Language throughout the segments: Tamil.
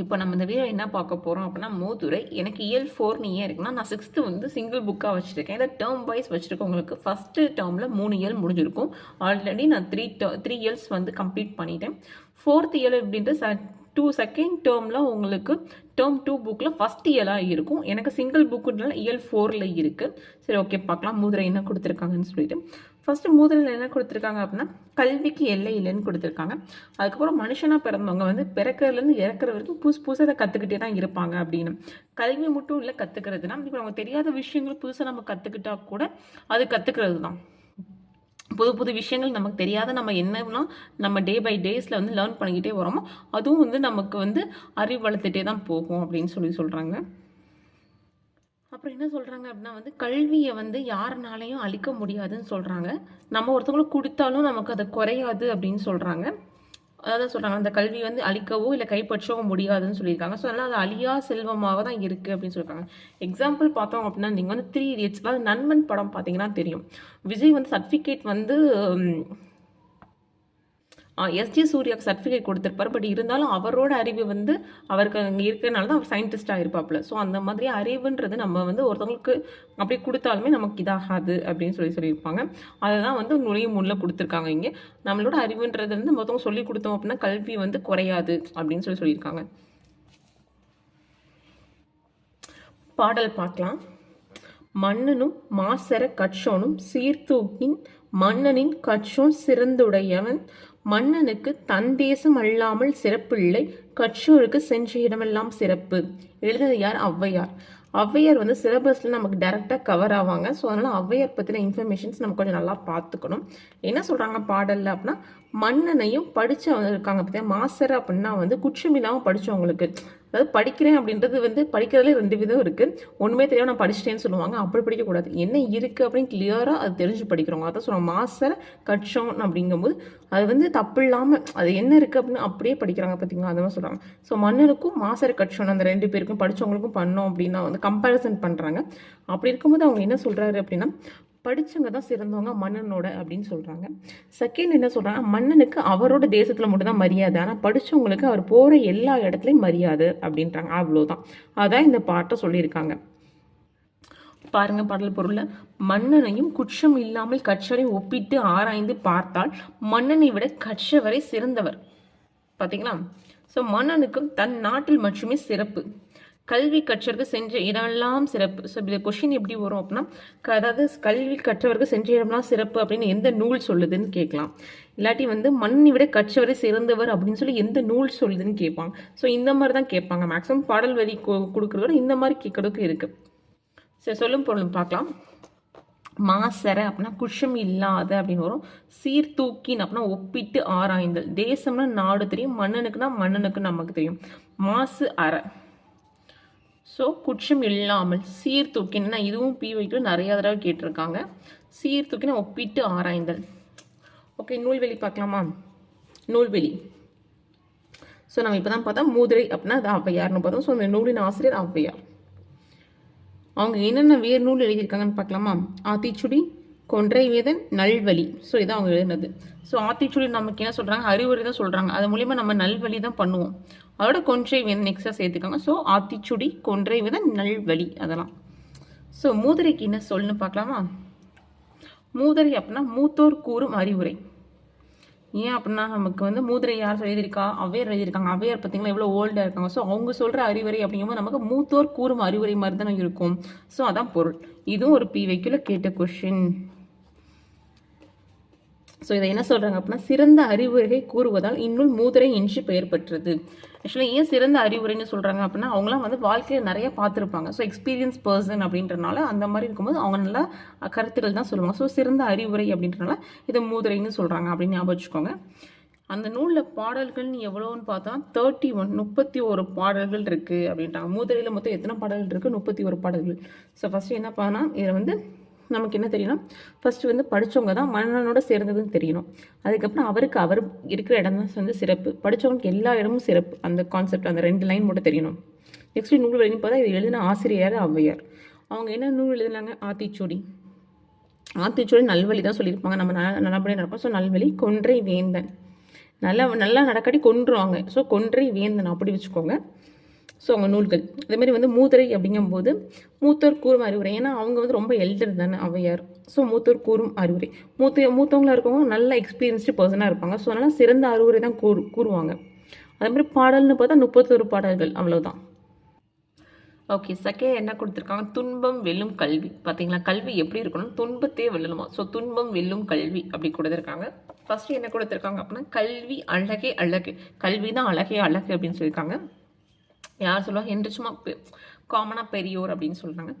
இப்போ நம்ம இந்த வீடியோ என்ன பார்க்க போகிறோம் அப்படின்னா மூதுரை. எனக்கு இயல் ஃபோர்னு ஏன் இருக்குன்னா நான் சிக்ஸ்த்து வந்து சிங்கிள் புக்காக வச்சுருக்கேன். இதை டேர்ம் வைஸ் வச்சுருக்கவங்களுக்கு ஃபஸ்ட்டு டேர்மில் மூணு இயல் முடிஞ்சிருக்கும். ஆல்ரெடி நான் த்ரீ த்ரீ இயர்ஸ் வந்து கம்ப்ளீட் பண்ணிட்டேன். ஃபோர்த் இயர் அப்படின்ட்டு ச டூ செகண்ட் டேர்மில் உங்களுக்கு டேர்ம் டூ புக்கில் ஃபஸ்ட் இயலாக இருக்கும். எனக்கு சிங்கிள் புக்குனால இயல் ஃபோரில் இருக்குது சரி ஓகே பார்க்கலாம். மூதுரை என்ன கொடுத்துருக்காங்கன்னு சொல்லிட்டு. ஃபஸ்ட்டு மூதலில் என்ன கொடுத்துருக்காங்க அப்படின்னா கல்விக்கு எல்லை இல்லைன்னு கொடுத்துருக்காங்க. அதுக்கப்புறம் மனுஷனாக பிறந்தவங்க வந்து பிறக்கிறதுலேருந்து இறக்குற வரைக்கும் புதுசு புதுசாக அதை கற்றுக்கிட்டே தான் இருப்பாங்க அப்படின்னு. கல்வி மட்டும் இல்லை கற்றுக்கிறதுனா இப்போ நமக்கு தெரியாத விஷயங்கள் புதுசாக நம்ம கற்றுக்கிட்டா கூட அது கற்றுக்கிறது தான் புது புது விஷயங்கள் நமக்கு தெரியாத நம்ம என்னன்னா நம்ம டே பை டேஸில் வந்து லேர்ன் பண்ணிக்கிட்டே வரோமோ அதுவும் வந்து நமக்கு வந்து அறிவு வளர்த்துட்டே தான் போகும் அப்படின்னு சொல்லி சொல்கிறாங்க அப்புறம் என்ன சொல்கிறாங்க அப்படின்னா வந்து கல்வியை வந்து யாருனாலையும் அழிக்க முடியாதுன்னு சொல்கிறாங்க நம்ம ஒருத்தவங்களுக்கு கொடுத்தாலும் நமக்கு அதை குறையாது அப்படின்னு சொல்கிறாங்க அதாவது சொல்கிறாங்க அந்த கல்வி வந்து அழிக்கவோ இல்லை கைப்பற்றவோ முடியாதுன்னு சொல்லியிருக்காங்க. ஸோ அதனால் அது அழியா செல்வமாக தான் இருக்குது அப்படின்னு சொல்லியிருக்காங்க. எக்ஸாம்பிள் பார்த்தோம் அப்படின்னா நீங்கள் வந்து த்ரீ இடியட்ஸ் அதாவது நண்பன் படம் பார்த்தீங்கன்னா தெரியும். விஜய் வந்து சர்டிஃபிகேட் வந்து எஸ்ஜி சூர்யாவுக்கு சர்டிஃபிகேட் கொடுத்துருப்பார். பட் இருந்தாலும் அவரோட அறிவு வந்து அவருக்கு அங்கே இருக்கிறனால தான் அவர் சயின்டிஸ்டாக இருப்பாப்புல. ஸோ அந்த மாதிரி அறிவுன்றது நம்ம வந்து ஒருத்தவங்களுக்கு அப்படி கொடுத்தாலுமே நமக்கு இதாகாது அப்படின்னு சொல்லி சொல்லியிருப்பாங்க. அதை தான் வந்து நுழையும் முன்னில் கொடுத்துருக்காங்க இங்கே. நம்மளோட அறிவுன்றது வந்து மொத்தவங்க சொல்லி கொடுத்தோம் அப்படின்னா கல்வி வந்து குறையாது அப்படின்னு சொல்லி சொல்லியிருக்காங்க. பாடல் பார்க்கலாம். மன்னனும் மாசர கட்சோனும் சீர்தூக்கின் மன்னனின் கட்சோன் சிறந்துடையவன். மன்னனுக்கு தன் தேசம் அல்லாமல் சிறப்பில்லை. கற்றோருக்கு சென்ற இடமெல்லாம் சிறப்பு. எழுதினது யார்? ஔவையார். ஔவையார் வந்து சிலபஸில் நமக்கு டேரெக்டாக கவர் ஆவாங்க. ஸோ அதனால் ஔவையார் பற்றின இன்ஃபர்மேஷன்ஸ் நம்ம கொஞ்சம் நல்லா பார்த்துக்கணும். என்ன சொல்கிறாங்க பாடலில் அப்படின்னா மன்னனையும் படித்தவங்க இருக்காங்க பார்த்தீங்கன்னா மாஸ்டர் அப்படின்னா வந்து குற்றமில்லாமல் படித்தவங்களுக்கு அதாவது படிக்கிறேன் அப்படின்றது வந்து படிக்கிறதுல ரெண்டு விதம் இருக்குது ஒன்றுமே தெரியாமல் நான் படிச்சிட்டேன்னு சொல்லுவாங்க. அப்படி படிக்கக்கூடாது. என்ன இருக்குது அப்படின்னு கிளியராக அது தெரிஞ்சு படிக்கிறவங்க. அதான் சொல்லுவாங்க மாஸ்டர் கற்றோம் அப்படிங்கும்போது அது வந்து தப்பு இல்லாமல் அது என்ன இருக்குது அப்படின்னு அப்படியே படிக்கிறாங்க பார்த்தீங்களா அந்த மாதிரி சொல்கிறாங்க ஸோ மன்னனுக்கும் மாசர் கட்சம் அந்த ரெண்டு பேருக்கும் படித்தவங்களுக்கும் பண்ணோம் அப்படின்னா வந்து கம்பேரிசன் பண்ணுறாங்க அப்படி இருக்கும்போது அவங்க என்ன சொல்கிறாரு அப்படின்னா படித்தவங்க தான் சிறந்தவங்க மன்னனோட அப்படின்னு சொல்கிறாங்க செகண்ட் என்ன சொல்கிறாங்க மன்னனுக்கு அவரோட தேசத்தில் மட்டும்தான் மரியாதை. ஆனால் படித்தவங்களுக்கு அவர் போகிற எல்லா இடத்துலையும் மரியாதை அப்படின்றாங்க. அவ்வளோதான் அதான் இந்த பாட்டை சொல்லியிருக்காங்க. பாருங்க பாடல் பொருள்ல. மன்னனையும் குற்றம் இல்லாமல் கற்றவரை ஒப்பிட்டு ஆராய்ந்து பார்த்தால் மன்னனை விட கற்றவரை சிறந்தவர். பார்த்தீங்களா ஸோ மன்னனுக்கும் தன் நாட்டில் மட்டுமே சிறப்பு. கல்வி கற்றவருக்கு சென்ற இடமெல்லாம் சிறப்பு. ஸோ இந்த கொஷின் எப்படி வரும் அப்படின்னா அதாவது கல்வி கற்றவருக்கு சென்ற இடம்லாம் சிறப்பு அப்படின்னு எந்த நூல் சொல்லுதுன்னு கேட்கலாம். இல்லாட்டி வந்து மண்ணை விட கற்றவரை சிறந்தவர் அப்படின்னு சொல்லி எந்த நூல் சொல்லுதுன்னு கேட்பாங்க. ஸோ இந்த மாதிரி தான் கேட்பாங்க. மேக்ஸிமம் பாடல் வரி கொடுக்குறதோட இந்த மாதிரி கேட்கறதுக்கு இருக்குது சரி சொல்லும் பொருளும் பார்க்கலாம். மாசர அப்படின்னா குஷம் இல்லாத அப்படின்னு வரும். சீர்தூக்கின் அப்படின்னா ஒப்பிட்டு ஆராய்ந்தல். தேசம்னா நாடு தெரியும். மன்னனுக்குன்னா மன்னனுக்கு நமக்கு தெரியும். மாசு அற. ஸோ குற்றம் இல்லாமல் சீர்தூக்கினா இதுவும் பி வைக்கிற நிறைய தடவை கேட்டிருக்காங்க. சீர்தூக்கினா ஒப்பிட்டு ஆராய்ந்தல். ஓகே நூல்வெளி பார்க்கலாமா? நூல்வெளி. ஸோ நம்ம இப்போ தான் பார்த்தா மூதிரை அப்படின்னா அது ஔவையார்னு பார்த்தோம். ஸோ இந்த நூலின் ஆசிரியர் ஔவையார். அவங்க என்னென்ன வேறு நூல் எழுதியிருக்காங்கன்னு பார்க்கலாமா? ஆத்திச்சுடி கொன்றை வேதன் நல்வழி. ஸோ இதான் அவங்க எழுதினது. ஸோ ஆத்திச்சுடி நமக்கு என்ன சொல்கிறாங்க அறிவுரை தான் சொல்கிறாங்க அது மூலிமா நம்ம நல்வழி தான் பண்ணுவோம். அதோட கொன்றை வேதன் எக்ஸ்ட்ரா சேர்த்துக்காங்க. ஸோ ஆத்திச்சுடி கொன்றை வேதன் நல்வழி அதெல்லாம். ஸோ மூதுரைக்கு என்ன சொல்லுன்னு பார்க்கலாமா? மூதுரை அப்படின்னா மூத்தோர் கூறும் அறிவுரை. ஏன் அப்படின்னா நமக்கு வந்து மூதுரை யார் எழுதியிருக்கா? அவையார் எழுதியிருக்காங்க. அவையர் பார்த்தீங்களா? எவ்வளோ ஓல்டாக இருக்காங்க. ஸோ அவங்க சொல்கிற அறிவுரை அப்படிங்கும்போது நமக்கு மூத்தோர் கூறும் அறிவுரை மாதிரி தானே இருக்கும். ஸோ அதான் பொருள். இதுவும் ஒரு பி வைக்கில் கேட்ட கொஷின் ஸோ இதை என்ன சொல்கிறாங்க அப்படின்னா சிறந்த அறிவுரை கூறுவதால் இன்னும் மூதுரை என்று பெயர் பெற்றது. ஆக்சுவலாக ஏன் சிறந்த அறிவுரைன்னு சொல்கிறாங்க அப்படின்னா அவங்களாம் வந்து வாழ்க்கையில் நிறைய பார்த்துருப்பாங்க. ஸோ எக்ஸ்பீரியன்ஸ் பர்சன் அப்படின்றனால அந்த மாதிரி இருக்கும்போது அவங்க நல்லா கருத்துக்கள் தான் சொல்லுவாங்க. ஸோ சிறந்த அறிவுரை அப்படின்றனால இதை மூதுரைன்னு சொல்கிறாங்க அப்படின்னு ஞாபகம் வச்சுக்கோங்க. அந்த நூலில் பாடல்கள்னு எவ்வளோன்னு பார்த்தா தேர்ட்டி ஒன் முப்பத்தி ஒரு பாடல்கள் இருக்குது அப்படின்ட்டாங்க மூதுரையில் மொத்தம் எத்தனை பாடல்கள் இருக்குது முப்பத்தி ஒரு பாடல்கள். ஸோ ஃபஸ்ட்டு என்ன பண்ணால் இதில் வந்து நமக்கு என்ன தெரியணும்? ஃபஸ்ட்டு வந்து படித்தவங்க தான் மன்னனோட சேர்ந்ததுன்னு தெரியணும். அதுக்கப்புறம் அவருக்கு அவர் இருக்கிற இடம் தான் வந்து சிறப்பு. படித்தவங்களுக்கு எல்லா இடமும் சிறப்பு. அந்த கான்செப்ட் அந்த ரெண்டு லைன் மட்டும் தெரியணும். நெக்ஸ்ட் நூல் எழுதி பார்த்தா இது எழுதின ஆசிரியர் ஔவையார். அவங்க என்ன நூல் எழுதினாங்க? ஆத்திச்சூடி. ஆத்திச்சூடி நல்வழி தான் சொல்லியிருப்பாங்க. நம்ம நல- நல்லபடியாக நடக்கும் ஸோ நல்வழி கொன்றை வேந்தன். நல்லா நல்லா நடக்காட்டி கொன்றுவாங்க. ஸோ கொன்றை வேந்தன் அப்படி வச்சுக்கோங்க. ஸோ அவங்க நூல்கள். அதேமாதிரி வந்து மூதுரை அப்படிங்கும்போது மூத்தோர் கூறும் அறிவுரை. ஏன்னா அவங்க வந்து ரொம்ப எல்டர் தானே அவையார். ஸோ மூத்தோர் கூறும் அறிவுரை. மூத்த மூத்தவங்களாக இருக்கவங்க நல்ல எக்ஸ்பீரியன்ஸ்டு பர்சனாக இருப்பாங்க. ஸோ அதனால் சிறந்த அறிவுரை தான் கூறு கூறுவாங்க. அதே மாதிரி பாடல்னு பார்த்தா முப்பத்தொரு பாடல்கள் அவ்வளோதான் ஓகே செகண்ட் என்ன கொடுத்துருக்காங்க? துன்பம் வெல்லும் கல்வி. பார்த்தீங்களா கல்வி எப்படி இருக்கணும்? துன்பத்தையே வெல்லணுமா? ஸோ துன்பம் வெல்லும் கல்வி அப்படி கொடுத்துருக்காங்க. ஃபஸ்ட்டு என்ன கொடுத்துருக்காங்க அப்படின்னா கல்வி அழகே அழகு. கல்வி தான் அழகே அழகு அப்படின்னு சொல்லியிருக்காங்க. யார் சொல்லுவாங்க என்று சும்மா காமனாக பெரியோர் அப்படின்னு சொல்கிறாங்க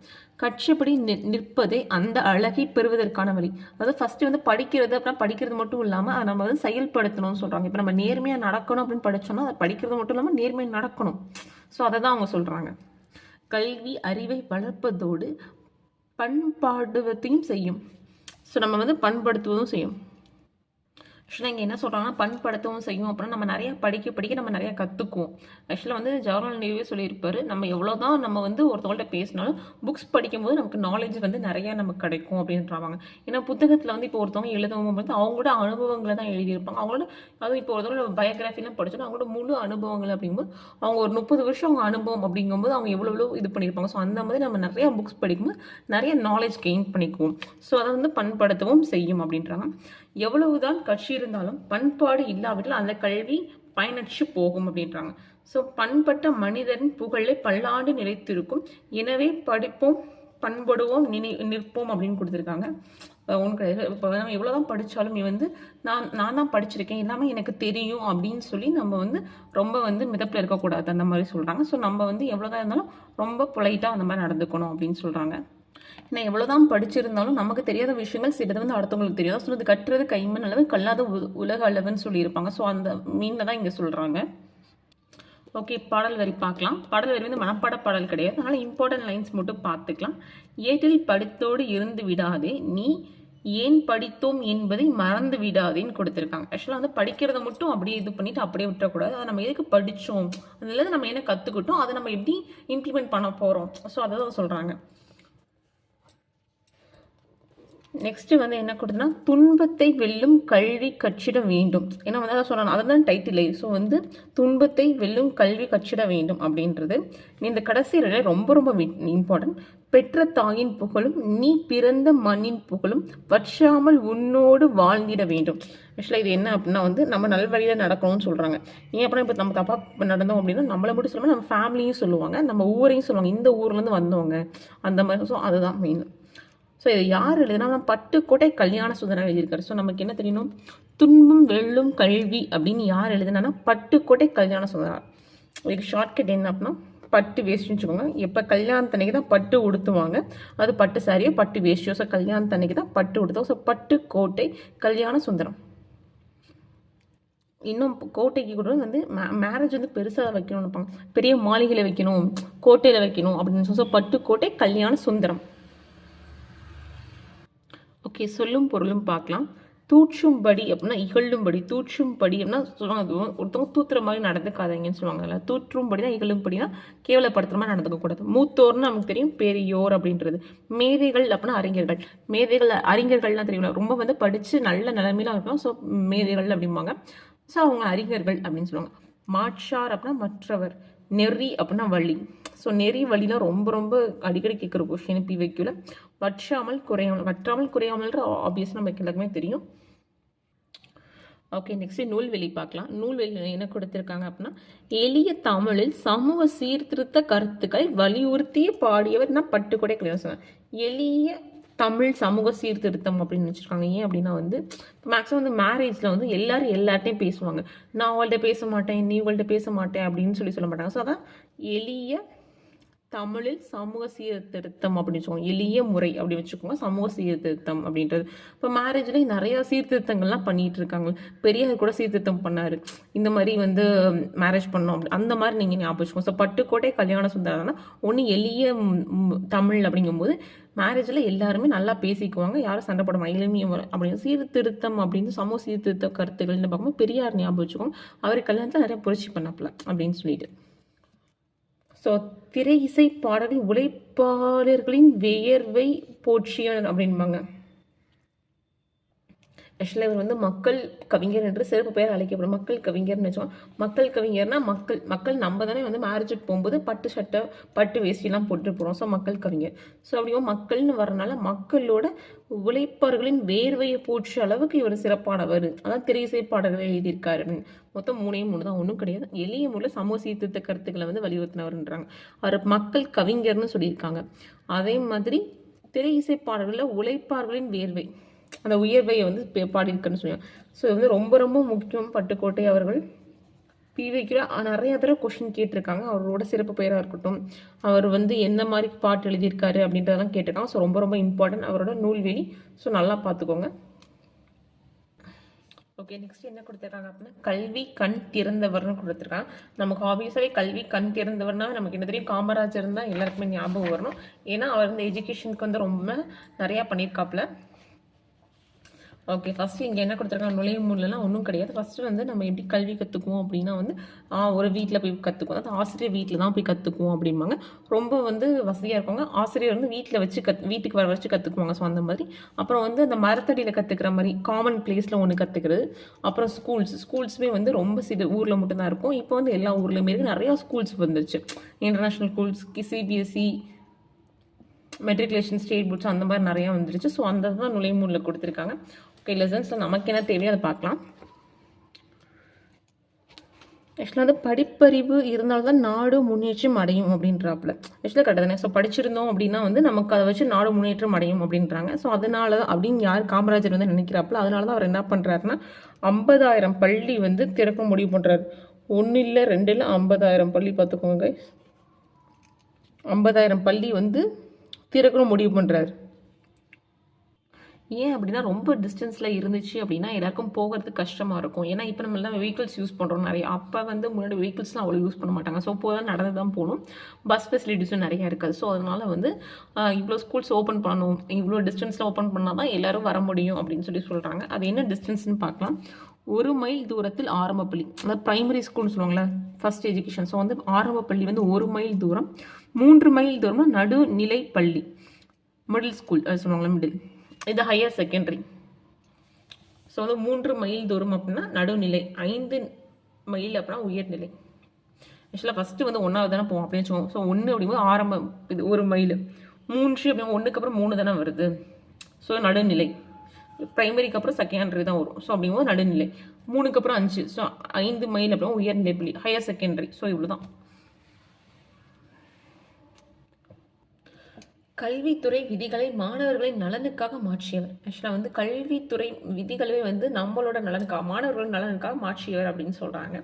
கட்சிப்படி நி நிற்பதே அந்த அழகை பெறுவதற்கான வழி. அதாவது ஃபஸ்ட்டு வந்து படிக்கிறது அப்புறம் படிக்கிறது மட்டும் இல்லாமல் அதை நம்ம வந்து செயல்படுத்தணும்னு சொல்கிறாங்க இப்போ நம்ம நேர்மையாக நடக்கணும் அப்படின்னு படித்தோம்னா அதை படிக்கிறது மட்டும் இல்லாமல் நேர்மையாக நடக்கணும். ஸோ அதை தான் அவங்க சொல்கிறாங்க கல்வி அறிவை வளர்ப்பதோடு பண்பாடுவதையும் செய்யும். ஸோ நம்ம வந்து பண்படுத்துவதும் செய்யும். ஆக்சுவலாக இங்கே என்ன சொல்கிறாங்கன்னா பண்படுத்தவும் செய்யும். அப்புறம் நம்ம நிறையா படிக்க படிக்க நம்ம நிறையா கற்றுக்குவோம் ஆக்சுவலாக வந்து ஜவஹர்லால் நேருவே சொல்லியிருப்பார் நம்ம எவ்வளோ தான் நம்ம வந்து ஒருத்தவங்கள்ட்ட பேசினாலும் புக்ஸ் படிக்கும்போது நமக்கு நாலேஜ் வந்து நிறையா நமக்கு கிடைக்கும் அப்படின்றாங்க ஏன்னா புத்தகத்தில் வந்து இப்போ ஒருத்தவங்க எழுதவும் வந்து அவங்களோட அனுபவங்களை தான் எழுதியிருப்பாங்க. அவங்களோட அதுவும் இப்போ ஒருத்தவங்களோட பயோகிராஃபிலாம் படிச்சோன்னா அவங்களோட முழு அனுபவங்கள் அப்படிங்கும்போது அவங்க ஒரு முப்பது வருஷம் அவங்க அனுபவம் அப்படிங்கும்போது அவங்க எவ்வளோ எவ்வளோ இது பண்ணியிருப்பாங்க. ஸோ அந்த மாதிரி நம்ம நிறையா புக்ஸ் படிக்கும்போது நிறைய நாலேஜ் கெயின் பண்ணிக்குவோம். ஸோ அதை வந்து பண்படுத்தவும் செய்யும் அப்படின்றாங்க. எவ்வளவுதான் கட்சி இருந்தாலும் பண்பாடு இல்லாவிட்டால் அந்த கல்வி பயனற்று போகும் அப்படின்றாங்க. ஸோ பண்பட்ட மனிதரின் புகழை பல்லாண்டு நிலைத்திருக்கும். எனவே படிப்போம் பண்படுவோம் நினை நிற்போம் அப்படின்னு கொடுத்துருக்காங்க. உனக்கு இப்போ நம்ம எவ்வளோ தான் படித்தாலும் வந்து நான் நான் தான் படிச்சிருக்கேன் எல்லாமே எனக்கு தெரியும் அப்படின்னு சொல்லி நம்ம வந்து ரொம்ப வந்து மிதப்பில் இருக்கக்கூடாது அந்த மாதிரி சொல்கிறாங்க ஸோ நம்ம வந்து எவ்வளோ தான் இருந்தாலும் ரொம்ப பொலைட்டாக அந்த மாதிரி நடந்துக்கணும் அப்படின்னு சொல்கிறாங்க ஏன்னா எவ்வளோதான் படிச்சிருந்தாலும் நமக்கு தெரியாத விஷயங்கள் சிலது வந்து அடுத்தவங்களுக்கு தெரியாது ஸோ இது கட்டுறது கைமண் அளவு கல்லாத உலக அளவுன்னு சொல்லியிருப்பாங்க. ஸோ அந்த மீனில் தான் இங்கே சொல்கிறாங்க ஓகே பாடல் வரி பார்க்கலாம். பாடல் வரி வந்து மனப்பாட பாடல் கிடையாது. அதனால் இம்பார்ட்டன்ட் லைன்ஸ் மட்டும் பார்த்துக்கலாம். ஏட்டில் படித்தோடு இருந்து விடாதே. நீ ஏன் படித்தோம் என்பதை மறந்து விடாதேன்னு கொடுத்துருக்காங்க. ஆக்சுவலாக வந்து படிக்கிறத மட்டும் அப்படியே இது பண்ணிட்டு அப்படியே விட்டுறக்கூடாது. அதை நம்ம எதுக்கு படித்தோம் அதில் நம்ம என்ன கற்றுக்கிட்டோம் அதை நம்ம எப்படி இம்ப்ளிமெண்ட் பண்ண போகிறோம் ஸோ அதை தான் சொல்கிறாங்க நெக்ஸ்ட் வந்து என்ன கொடுத்தனா துன்பத்தை வெல்லும் கல்வி கற்றிட வேண்டும். ஏன்னா வந்து அதை சொல்லணும் அதுதான் டைட்டில் ஸோ வந்து துன்பத்தை வெல்லும் கல்வி கற்றிட வேண்டும் அப்படின்றது. இந்த கடைசி ரொம்ப ரொம்ப இம்பார்ட்டன்ட் பெற்ற தாயின் புகழும் நீ பிறந்த மண்ணின் புகழும் வற்றாமல் உன்னோடு வாழ்ந்திட வேண்டும். ஆக்சுவலாக இது என்ன அப்படின்னா வந்து நம்ம நல்வழியில் நடக்கணும்னு சொல்கிறாங்க ஏன் அப்படின்னா இப்போ நம்ம தப்பாக நடந்தோம் அப்படின்னா நம்மளை மட்டும் சொல்லாமல் நம்ம ஃபேமிலியும் சொல்லுவாங்க நம்ம ஊரையும் சொல்லுவாங்க. இந்த ஊர்லேருந்து வந்தவங்க. அந்த மாதிரி ஸோ அதுதான் மெயின் ஸோ இதை யார் எழுதுனா பட்டுக்கோட்டை கல்யாண சுந்தரம் எழுதியிருக்காரு. ஸோ நமக்கு என்ன தெரியணும் துன்பம் வெள்ளும் கல்வி அப்படின்னு யார் எழுதுனா பட்டுக்கோட்டை கல்யாண சுந்தரம். இதுக்கு ஷார்ட்கட் என்ன அப்படின்னா பட்டு வேஷ்டின்னு வச்சுக்கோங்க. எப்போ கல்யாணத்தன்னைக்கு தான் பட்டு உடுத்துவாங்க. அது பட்டு சாரியோ பட்டு வேஷ்டியோ ஸோ கல்யாணத்தன்னைக்கு தான் பட்டு உடுத்தோம் ஸோ பட்டு கோட்டை கல்யாண சுந்தரம். இன்னும் கோட்டைக்கு கூட வந்து மே மேரேஜ் வந்து பெருசாக வைக்கணும்னு நினைப்பாங்க. பெரிய மாளிகையில் வைக்கணும் கோட்டையில் வைக்கணும் அப்படின்னு சொல்லி ஸோ பட்டுக்கோட்டை கல்யாண சுந்தரம். ஓகே சொல்லும் பொருளும் பார்க்கலாம். தூற்றும்படி அப்படின்னா இகழும்படி. தூற்றும்படி அப்படின்னா சொல்லுவாங்க ஒருத்தவங்க தூத்துற மாதிரி நடந்துக்காதீங்கன்னு சொல்லுவாங்கல்ல. தூற்றும்படி தான் இகழும்படினா கேவலப்படுத்துற மாதிரி நடந்துக்கக்கூடாது மூத்தோர்னு நமக்கு தெரியும் பெரியோர் அப்படின்றது. மேதைகள் அப்படின்னா அறிஞர்கள். மேதைகள் அறிஞர்கள்லாம் தெரியும் ரொம்ப வந்து படித்து நல்ல நிலைமையில இருக்கும் ஸோ மேதைகள் அப்படிம்பாங்க. ஸோ அவங்க அறிஞர்கள் அப்படின்னு சொல்லுவாங்க. மாற்றார் அப்படின்னா மற்றவர். நெறி அப்படின்னா வழி ஸோ நெறி வழிலாம் ரொம்ப ரொம்ப அடிக்கடி கேட்குற கொஷின் பி வைக்கல வற்றாமல் குறையாமல் வற்றாமல் குறையாமல்ன்ற ஆப்வியஸ் நமக்கு எல்லாருக்குமே தெரியும். ஓகே நெக்ஸ்ட் நூல்வெளி பார்க்கலாம். நூல்வெளியில் என்ன கொடுத்துருக்காங்க அப்படின்னா எளிய தமிழில் சமூக சீர்திருத்த கருத்துக்களை வலியுறுத்தியே பாடியவர் நான் பட்டுக்கூட கிடையாது எளிய தமிழ் சமூக சீர்திருத்தம் அப்படின்னு வச்சுருக்காங்க ஏன் அப்படின்னா வந்து மேக்ஸிமம் வந்து மேரேஜில் வந்து எல்லாரும் எல்லார்ட்டையும் பேசுவாங்க. நான் அவங்கள்ட்ட பேச மாட்டேன் நீ உங்கள்கிட்ட பேச மாட்டேன் அப்படின்னு சொல்லி சொல்ல மாட்டாங்க. ஸோ அதான் எளிய தமிழில் சமூக சீர்திருத்தம் அப்படின்னு வச்சுக்கோங்க எளிய முறை அப்படின்னு வச்சுக்கோங்க. சமூக சீர்திருத்தம் அப்படின்றது. இப்போ மேரேஜில் நிறைய சீர்திருத்தங்கள்லாம் பண்ணிட்டு இருக்காங்க. பெரியார் கூட சீர்திருத்தம் பண்ணார். இந்த மாதிரி வந்து மேரேஜ் பண்ணோம் அப்படி. அந்த மாதிரி நீங்கள் ஞாபகம் வச்சுக்கோங்க. ஸோ பட்டுக்கோட்டை கல்யாண சுந்தரம்னா ஒன்று எளிய தமிழ் அப்படிங்கும்போது மேரேஜில் எல்லாருமே நல்லா பேசிக்குவாங்க. யாரும் சண்டை போட எளிமையும் அப்படின்னு. சீர்திருத்தம் அப்படின்னு சமூக சீர்திருத்த கருத்துக்கள்னு பார்க்கும்போது பெரியார் ஞாபகம் வச்சுக்கோங்க. அவர் கல்யாணத்தில் நிறைய புரட்சி பண்ணப்பல அப்படின்னு சொல்லிட்டு. ஸோ திரை இசை பாடல் உழைப்பாளர்களின் வியர்வை போற்றியன் அப்படின்பாங்க. ஆக்சுவலாக இவர் வந்து மக்கள் கவிஞர் என்று சிறப்பு பெயர் அழைக்கப்படும் மக்கள் கவிஞர்னு வச்சோம் மக்கள் கவிஞர்னா மக்கள் மக்கள் நம்ம தானே வந்து மேரேஜுக்கு போகும்போது பட்டு சட்டை பட்டு வேஷ்டிலாம் போட்டு போகிறோம் ஸோ மக்கள் கவிஞர். ஸோ அப்படியும் மக்கள்னு வரனால மக்களோட உழைப்பாளர்களின் வேர்வையை போற்ற அளவுக்கு இவர் சிறப்பானவர். அதான் திரைசை பாடல்கள் எழுதியிருக்காரு. மொத்தம் மூணே மூணு தான். ஒன்றும் கிடையாது. எளிய முறையில் சமூக சீர்திருத்த கருத்துக்களை வந்து வலியுறுத்தினவர்ன்றாங்க. அவர் மக்கள் கவிஞர்னு சொல்லியிருக்காங்க. அதே மாதிரி திரை இசை பாடல்களில் உழைப்பாளர்களின் வேர்வை. அந்த உயர்வையை வந்து பே- பாடியிருக்குன்னு சொல்லுவாங்க. ஸோ இது வந்து ரொம்ப ரொம்ப முக்கியம். பட்டுக்கோட்டை அவர்கள் பிவிக்கில் நிறைய தடவை கொஷின் கேட்டிருக்காங்க. அவரோட சிறப்பு பெயராக இருக்கட்டும். அவர் வந்து எந்த மாதிரி பாட்டு எழுதியிருக்காரு அப்படின்றதெல்லாம் கேட்டிருக்காங்க. ஸோ ரொம்ப ரொம்ப இம்பார்ட்டன்ட் அவரோட நூல்வெளி. ஸோ நல்லா பார்த்துக்கோங்க. ஓகே நெக்ஸ்ட் என்ன கொடுத்துருக்காங்க அப்படின்னா கல்வி கண் திறந்தவர்னு கொடுத்துருக்காங்க. நமக்கு ஆப்வியஸாகவே கல்வி கண் திறந்தவர்னா நமக்கு என்ன தெரியும்? காமராஜர் தான் எல்லாருக்குமே ஞாபகம் வரணும். ஏன்னா அவர் வந்து எஜுகேஷனுக்கு வந்து ரொம்ப நிறையா பண்ணியிருக்காப்புல. ஓகே ஃபஸ்ட்டு இங்கே என்ன கொடுத்துருக்காங்க? நுழையும் முன்னெலாம் ஒன்றும் கிடையாது. ஃபஸ்ட்டு வந்து நம்ம எப்படி கல்வி கற்றுக்குவோம் அப்படின்னா வந்து ஒரு வீட்டில் போய் கற்றுக்குவோம் அதாவது ஆசிரியர் வீட்டில் தான் போய் கற்றுக்குவோம் அப்படிம்பாங்க. ரொம்ப வந்து வசதியாக இருக்கவங்க ஆசிரியர் வந்து வீட்டில் வச்சு கத் வீட்டுக்கு வர வச்சு கற்றுக்குவாங்க ஸோ அந்த மாதிரி. அப்புறம் வந்து அந்த மரத்தடியில் கற்றுக்கிற மாதிரி காமன் பிளேஸில் ஒன்று கற்றுக்கிறது அப்புறம் ஸ்கூல்ஸ் ஸ்கூல்ஸுமே வந்து ரொம்ப சிறு ஊரில் மட்டும்தான் இருக்கும். இப்போ வந்து எல்லா ஊர்லேயுமே இருக்குது நிறையா ஸ்கூல்ஸ் வந்துருச்சு. International schools CBSE matriculation state boards அந்த மாதிரி நிறையா வந்துருச்சு. ஸோ அந்த தான் நுழைமுறையில் கொடுத்துருக்காங்க. ஓகே லெசன்ஸில் நமக்கு என்ன தேவையோ அதை பார்க்கலாம். ஆக்சுவலாக வந்து படிப்பறிவு இருந்தால்தான் நாடு முன்னேற்றம் அடையும் அப்படின்றாப்புல. ஆக்சுவலாக கரெக்டாக ஸோ படிச்சிருந்தோம் அப்படின்னா வந்து நமக்கு அதை வச்சு நாடு முன்னேற்றம் அடையும் அப்படின்றாங்க. ஸோ அதனால அப்படின்னு யார் காமராஜர் வந்து நினைக்கிறாப்புல அதனால தான் அவர் என்ன பண்ணுறாருன்னா ஐம்பதாயிரம் பள்ளி வந்து திறக்க முடிவு பண்ணுறாரு ஒன்று இல்லை ரெண்டு இல்லை ஐம்பதாயிரம் பள்ளி பார்த்துக்கோங்க ஐம்பதாயிரம் பள்ளி வந்து திறக்கணும் முடிவு பண்ணுறாரு ஏன் அப்படின்னா ரொம்ப டிஸ்டன்ஸில் இருந்துச்சு அப்படின்னா எல்லாருக்கும் போகிறதுக்கு கஷ்டமாக இருக்கும். ஏன்னா இப்போ நம்ம எல்லாம் வெஹிக்கிள்ஸ் யூஸ் பண்ணுறோம் நிறைய. அப்போ வந்து முன்னாடி வெஹிக்கிள்ஸ்லாம் அவ்வளோ யூஸ் பண்ண மாட்டாங்க. ஸோ இப்போ நடந்து தான் போகணும் பஸ் ஃபெசிலிட்டிஸும் நிறையா இருக்காது ஸோ அதனால் வந்து இவ்வளோ ஸ்கூல்ஸ் ஓப்பன் பண்ணணும். இவ்வளோ டிஸ்டன்ஸில் ஓப்பன் பண்ணால் தான் எல்லோரும் வர முடியும் அப்படின்னு சொல்லி சொல்கிறாங்க அது என்ன டிஸ்டன்ஸ்னு பார்க்கலாம். ஒரு மைல் தூரத்தில் ஆரம்ப பள்ளி அதாவது ப்ரைமரி ஸ்கூல்னு சொல்லுவாங்களே ஃபர்ஸ்ட் எஜுகேஷன் ஸோ வந்து ஆரம்ப பள்ளி வந்து ஒரு மைல் தூரம் மூன்று மைல் தூரம்னா நடுநிலை பள்ளி மிடில் ஸ்கூல் அது சொல்லுவாங்களே மிடில் இது ஹையர் செகண்டரி ஸோ வந்து மூன்று மைல் தூரம் அப்படின்னா நடுநிலை ஐந்து மைல் அப்படின்னா உயர்நிலை. ஆக்சுவலாக ஃபஸ்ட்டு வந்து ஒன்றாவது தானே போவோம் அப்படின்னு சொல்லுவோம். ஸோ ஒன்று அப்படிங்கும்போது ஆரம்பம் இது ஒரு மைல். மூன்று அப்படிங்க ஒன்றுக்கு அப்புறம் மூணு தானே வருது. ஸோ நடுநிலை. ப்ரைமரிக்கு அப்புறம் செகண்டரி தான் வரும். ஸோ அப்படிங்கும்போது நடுநிலை. மூணுக்கு அப்புறம் அஞ்சு. ஸோ ஐந்து மைல் அப்படின்னா உயர்நிலை பள்ளி ஹையர் செகண்டரி ஸோ இவ்வளோ தான் கல்வித்துறை விதிகளை மாணவர்களின் நலனுக்காக மாற்றியவர். ஆக்சுவலாக வந்து கல்வித்துறை விதிகளே வந்து நம்மளோட நலனுக்காக மாணவர்களின் நலனுக்காக மாற்றியவர் அப்படின்னு சொல்கிறாங்க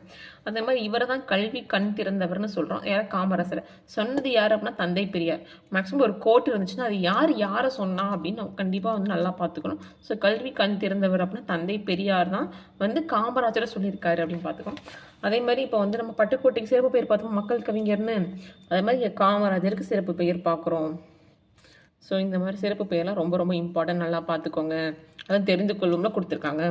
அதே மாதிரி இவர் தான் கல்வி கண் திறந்தவர்னு சொல்கிறோம் யார்? காமராசர். சொன்னது யார் அப்படின்னா தந்தை பெரியார். மேக்ஸிமம் ஒரு கோட் இருந்துச்சுன்னா அது யார் யாரை சொன்னா அப்படின்னு நம்ம கண்டிப்பாக வந்து நல்லா பார்த்துக்கணும். ஸோ கல்வி கண் திறந்தவர் அப்படின்னா தந்தை பெரியார் தான் வந்து காமராஜரை சொல்லியிருக்காரு அப்படின்னு பார்த்துக்கணும். அதே மாதிரி இப்போ வந்து நம்ம பட்டுக்கோட்டைக்கு சிறப்பு பெயர் பார்த்தோம்? மக்கள் கவிஞர்னு. அதே மாதிரி காமராஜருக்கு சிறப்பு பெயர் பார்க்குறோம். ஸோ இந்த மாதிரி சிறப்பு பெயர்லாம் ரொம்ப ரொம்ப இம்பார்ட்டன்ட் நல்லா பார்த்துக்கோங்க. அதான் தெரிந்து கொள்ளும்ல கொடுத்துருக்காங்க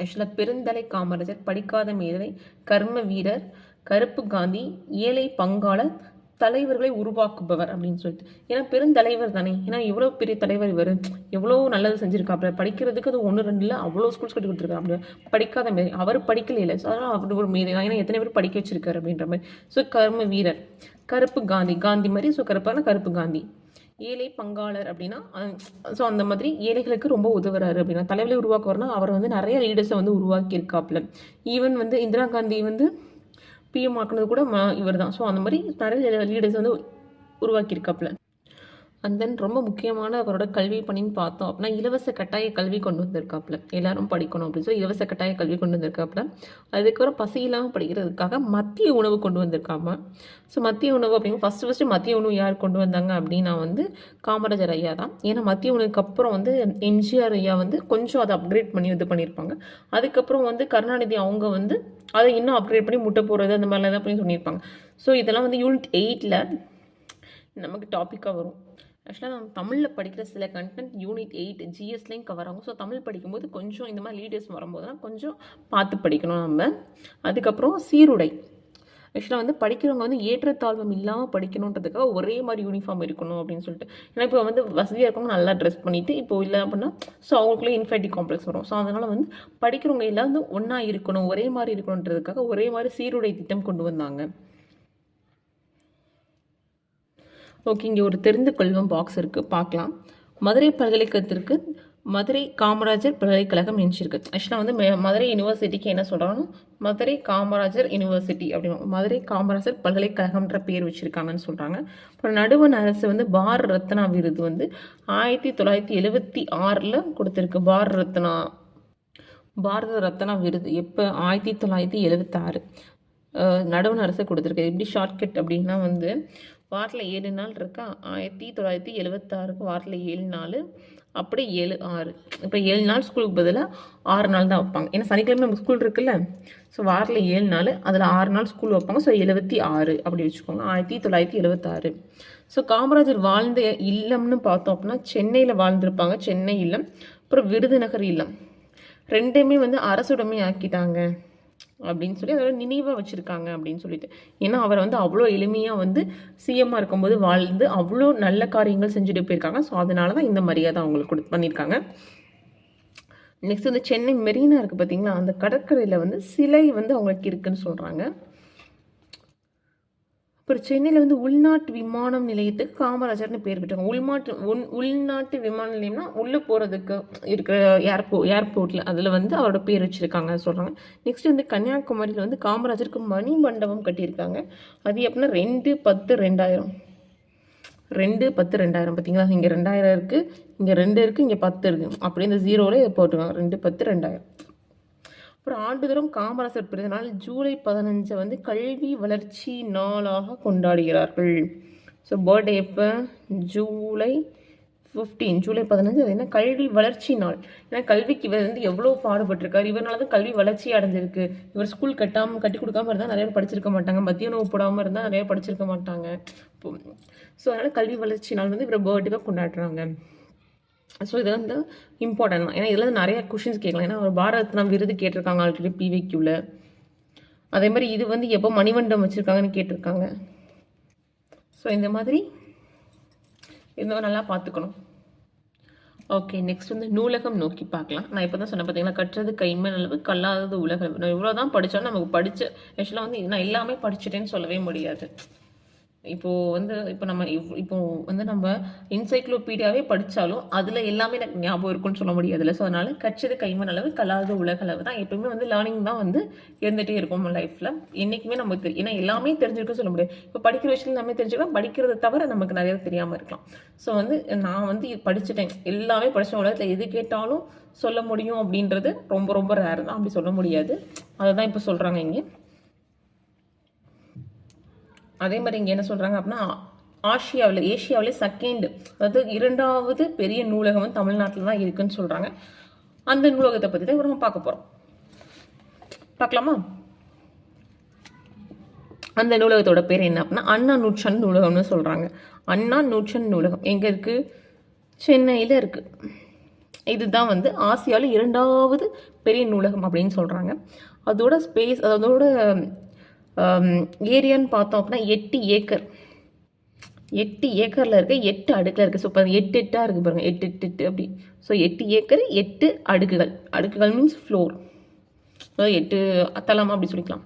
ஆக்சுவலாக பெருந்தலை காமராஜர் படிக்காத மேதை கர்ம வீரர் கருப்பு காந்தி ஏழை பங்காளர் தலைவர்களை உருவாக்குபவர் அப்படின்னு சொல்லிட்டு. ஏன்னா பெருந்தலைவர் தானே. ஏன்னா எவ்வளோ பெரிய தலைவர் இவர். எவ்வளோ நல்லது செஞ்சுருக்காப்புல படிக்கிறதுக்கு அது ஒன்று ரெண்டு இல்லை அவ்வளோ ஸ்கூல்ஸ் கட்டி கொடுத்துருக்காப்புல படிக்காத மாரி அவர் படிக்கல இல்லை ஸோ அதனால் அவர் ஒரு மேதை ஏன்னா எத்தனை பேர் படிக்க வச்சிருக்காரு அப்படின்ற மாதிரி. ஸோ கர்ம வீரர். கருப்பு காந்தி. காந்தி மாதிரி. ஸோ கருப்பான கருப்பு காந்தி. ஏழை பங்காளர் அப்படின்னா ஸோ அந்த மாதிரி ஏழைகளுக்கு ரொம்ப உதவுறாரு அப்படின்னா தலைவரை உருவாக்குவார்னா அவர் வந்து நிறைய லீடர்ஸை வந்து உருவாக்கி இருக்காப்புல ஈவன் வந்து இந்திரா காந்தி வந்து பிஎம் ஆக்குனது கூட இவர் தான் ஸோ அந்த மாதிரி நிறைய லீடர்ஸ் வந்து உருவாக்கியிருக்காப்புல. அண்ட் தென் ரொம்ப முக்கியமான அவரோட கல்வி பணின்னு பார்த்தோம் அப்படின்னா இலவச கட்டாய கல்வி கொண்டு வந்திருக்காப்புல. எல்லாரும் படிக்கணும் அப்படின்னு சொல்லி இலவச கட்டாய கல்வி கொண்டு வந்திருக்காப்புல. அதுக்கப்புறம் பசி இல்லாமல் படிக்கிறதுக்காக மத்திய உணவு கொண்டு வந்திருக்காம? ஸோ மத்திய உணவு அப்படிங்க ஃபஸ்ட்டு ஃபஸ்ட்டு மத்திய உணவு யார் கொண்டு வந்தாங்க அப்படின்னா வந்து காமராஜர் ஐயா தான். ஏன்னா மத்திய உணவுக்கு அப்புறம் வந்து எம்ஜிஆர் ஐயா வந்து கொஞ்சம் அதை அப்கிரேட் பண்ணி இது பண்ணியிருப்பாங்க. அதுக்கப்புறம் வந்து கருணாநிதி அவங்க வந்து அதை இன்னும் அப்கிரேட் பண்ணி முட்டை போடுறது அந்த மாதிரிலாம் தான் பண்ணி சொல்லியிருப்பாங்க. ஸோ இதெல்லாம் வந்து யூனிட் எயிட்டில் நமக்கு டாப்பிக்காக வரும். ஆக்சுவலாக நம்ம தமிழில் படிக்கிற சில கண்டென்ட் யூனிட் எயிட் ஜிஎஸ்லேயும் கவர் ஆகும். ஸோ தமிழ் படிக்கும்போது கொஞ்சம் இந்த மாதிரி லீடர்ஸ் வரும்போதுலாம் கொஞ்சம் பார்த்து படிக்கணும் நம்ம. அதுக்கப்புறம் சீருடை. ஆக்சுவலாக வந்து படிக்கிறவங்க வந்து ஏற்றத்தாழ்வம் இல்லாமல் படிக்கணுன்றதுக்காக ஒரே மாதிரி யூனிஃபார்ம் இருக்கணும் அப்படின்னு சொல்லிட்டு. ஏன்னா இப்போ வந்து வசதியாக இருக்கவங்க நல்லா ட்ரெஸ் பண்ணிவிட்டு இப்போ இல்லை அப்படின்னா ஸோ அவங்களுக்குள்ளே இன்ஃபைட்டி காம்ப்ளெக்ஸ் வரும். ஸோ அதனால் வந்து படிக்கிறவங்க எல்லாம் வந்து ஒன்றா இருக்கணும் ஒரே மாதிரி இருக்கணுன்றதுக்காக ஒரே மாதிரி சீருடை திட்டம் கொண்டு வந்தாங்க. ஓகே இங்கே ஒரு தெரிந்து கொள்வோம் பாக்ஸ் இருக்குது பார்க்கலாம். மதுரை பல்கலைக்கழகத்திற்கு மதுரை காமராஜர் பல்கலைக்கழகம் நினைச்சிருக்கு. ஆக்சுவலாக வந்து மதுரை யூனிவர்சிட்டிக்கு என்ன சொல்கிறாங்கன்னா மதுரை காமராஜர் யூனிவர்சிட்டி அப்படின்னு மதுரை காமராஜர் பல்கலைக்கழகம்ன்ற பேர் வச்சுருக்காங்கன்னு சொல்கிறாங்க அப்புறம் நடுவன் அரசு வந்து பார ரத்னா விருது வந்து ஆயிரத்தி தொள்ளாயிரத்தி எழுவத்தி ஆறில் கொடுத்துருக்கு. பார ரத்னா பாரத ரத்னா விருது. எப்போ? ஆயிரத்தி தொள்ளாயிரத்தி எழுவத்தாறு. நடுவன் அரசு கொடுத்துருக்கு. எப்படி ஷார்ட்கட் அப்படின்னா வந்து வாரத்தில் ஏழு நாள் இருக்கா? ஆயிரத்தி தொள்ளாயிரத்தி எழுபத்தாறுக்கு வாரத்தில் ஏழு நாள். அப்படி ஏழு ஆறு. இப்போ ஏழு நாள் ஸ்கூலுக்கு பதிலாக ஆறு நாள் தான் வைப்பாங்க. ஏன்னா சனிக்கிழமை நம்ம ஸ்கூல் இருக்குல்ல. ஸோ வாரத்தில் ஏழு நாள் அதில் ஆறு நாள் ஸ்கூல் வைப்பாங்க. ஸோ எழுபத்தி ஆறு அப்படி வச்சுக்கோங்க. ஆயிரத்தி தொள்ளாயிரத்தி எழுபத்தாறு ஸோ காமராஜர் வாழ்ந்த இல்லம்னு பார்த்தோம் அப்படின்னா சென்னையில் வாழ்ந்திருப்பாங்க. சென்னை இல்லம். அப்புறம் விருதுநகர் இல்லம். ரெண்டையுமே வந்து அரசுடைமை ஆக்கிட்டாங்க. அப்படின்னு சொல்லி அதோட நினைவாக வச்சுருக்காங்க அப்படின்னு சொல்லிட்டு. ஏன்னா அவர் வந்து அவ்வளோ எளிமையாக வந்து சிஎம்மாக இருக்கும்போது வாழ்ந்து அவ்வளோ நல்ல காரியங்கள் செஞ்சுட்டு போயிருக்காங்க. ஸோ அதனால தான் இந்த மரியாதை அவங்களுக்கு கொடு பண்ணியிருக்காங்க. நெக்ஸ்ட் வந்து சென்னை மெரினா இருக்குது பார்த்தீங்களா அந்த கடற்கரையில் வந்து சிலை வந்து அவங்களுக்கு இருக்குன்னு சொல்கிறாங்க அப்புறம் சென்னையில் வந்து உள்நாட்டு விமானம் நிலையத்துக்கு காமராஜர்னு பேர் விட்டாங்க உள்நாட்டு உள் உள்நாட்டு விமான நிலையம்னா உள்ளே போகிறதுக்கு இருக்கிற ஏர்போ ஏர்போர்ட்டில் அதில் வந்து அவரோட பேர் வச்சுருக்காங்க சொல்கிறாங்க நெக்ஸ்ட் வந்து கன்னியாகுமரியில் வந்து காமராஜருக்கு மணி மண்டபம் கட்டியிருக்காங்க. அது எப்படின்னா ரெண்டு பத்து ரெண்டாயிரம். ரெண்டு பத்து ரெண்டாயிரம் பார்த்தீங்களா இங்கே ரெண்டாயிரம் இருக்குது இங்கே ரெண்டு இருக்குது இங்கே பத்து இருக்குது அப்படியே இந்த ஜீரோவில் போட்டுருக்காங்க ரெண்டு பத்து ரெண்டாயிரம். அப்புறம் ஆண்டுதோறும் காமராசர் பிறந்த நாள் ஜூலை பதினஞ்சை வந்து கல்வி வளர்ச்சி நாளாக கொண்டாடுகிறார்கள். ஸோ பர்த்டே எப்போ? ஜூலை ஃபிஃப்டீன் ஜூலை பதினஞ்சு. அது என்ன? கல்வி வளர்ச்சி நாள். ஏன்னா கல்விக்கு இவர் வந்து எவ்வளோ பாடுபட்டிருக்கார். இவரால் தான் கல்வி வளர்ச்சி அடைஞ்சிருக்கு. இவர் ஸ்கூல் கட்டாமல் கட்டி கொடுக்காம இருந்தால் நிறைய பேர் படிச்சிருக்க மாட்டாங்க. மத்திய உணவு போடாமல் இருந்தால் நிறைய படிச்சிருக்க மாட்டாங்க. ஸோ அதனால் கல்வி வளர்ச்சி நாள் வந்து இவரை பர்த்டேவாக கொண்டாடுறாங்க. ஸோ இது வந்து இம்பார்ட்டன்ட் தான். ஏன்னா இதில் வந்து நிறைய கொஷின்ஸ் கேட்கலாம். ஏன்னா ஒரு பாரத் விருது கேட்டிருக்காங்க ஆல்ரெடி பிவிக்யூவில் அதே மாதிரி இது வந்து எப்போ மணிமண்டம் வச்சுருக்காங்கன்னு கேட்டிருக்காங்க. ஸோ இந்த மாதிரி இருந்தவங்க நல்லா பார்த்துக்கணும். ஓகே நெக்ஸ்ட் வந்து நூலகம் நோக்கி பார்க்கலாம். நான் இப்போ தான் சொன்னேன் பார்த்தீங்களா கற்றது கைமன் அளவு கல்லாதது உலகம் நான் இவ்வளோ தான் படித்தாலும் நமக்கு படித்த ஆக்சுவலாக வந்து நான் எல்லாமே படிச்சுட்டேன்னு சொல்லவே முடியாது. இப்போது வந்து இப்போ நம்ம இவ் இப்போ வந்து நம்ம என்சைக்ளோபீடியாவே படித்தாலும் அதில் எல்லாமே எனக்கு ஞாபகம் இருக்குன்னு சொல்ல முடியாதுல்ல. ஸோ அதனால் கட்சது கைமன் அளவு கல்லாத உலக அளவு தான் எப்பவுமே வந்து லேர்னிங் தான் வந்து இருந்துகிட்டே இருக்கும் நம்ம லைஃப்பில் என்றைக்குமே நமக்கு தெரியும் ஏன்னா எல்லாமே தெரிஞ்சிருக்க சொல்ல முடியாது. இப்போ படிக்கிற விஷயம் எல்லாமே தெரிஞ்சுக்கலாம் படிக்கிறத தவிர நமக்கு நிறைய தெரியாமல் இருக்கலாம். ஸோ வந்து நான் வந்து படிச்சுட்டேன். எல்லாமே படித்த உலகத்தில் எது கேட்டாலும் சொல்ல முடியும் அப்படின்றது ரொம்ப ரொம்ப ரேர் தான். அப்படி சொல்ல முடியாது. அதை தான் இப்போ சொல்கிறாங்க இங்கே. அதே மாதிரி இங்கே என்ன சொல்கிறாங்க அப்படின்னா ஆசியாவில் ஏஷியாவிலே செகண்ட் அதாவது இரண்டாவது பெரிய நூலகம் வந்து தமிழ்நாட்டில் தான் இருக்குன்னு சொல்கிறாங்க அந்த நூலகத்தை பற்றி தான் நம்ம பார்க்க போகிறோம் பார்க்கலாமா? அந்த நூலகத்தோட பேர் என்ன அப்படின்னா அண்ணா நூற்றாண்டு நூலகம்னு சொல்கிறாங்க அண்ணா நூற்றன் நூலகம். எங்கே இருக்குது சென்னையில் இருக்குது இதுதான் வந்து ஆசியாவில் இரண்டாவது பெரிய நூலகம் அப்படின்னு சொல்கிறாங்க அதோட ஸ்பேஸ் அதோட ஏரியான்னு பார்த்தோம் அப்படின்னா எட்டு ஏக்கர். எட்டு ஏக்கரில் இருக்க எட்டு அடுக்கில் இருக்குது ஸோ இப்போ எட்டு எட்டாக இருக்குது பாருங்கள் எட்டு எட்டு எட்டு அப்படி. ஸோ எட்டு ஏக்கர் எட்டு அடுக்குகள். அடுக்குகள் மீன்ஸ் ஃப்ளோர் அதாவது எட்டு அத்தலாமா அப்படி சொல்லிக்கலாம்.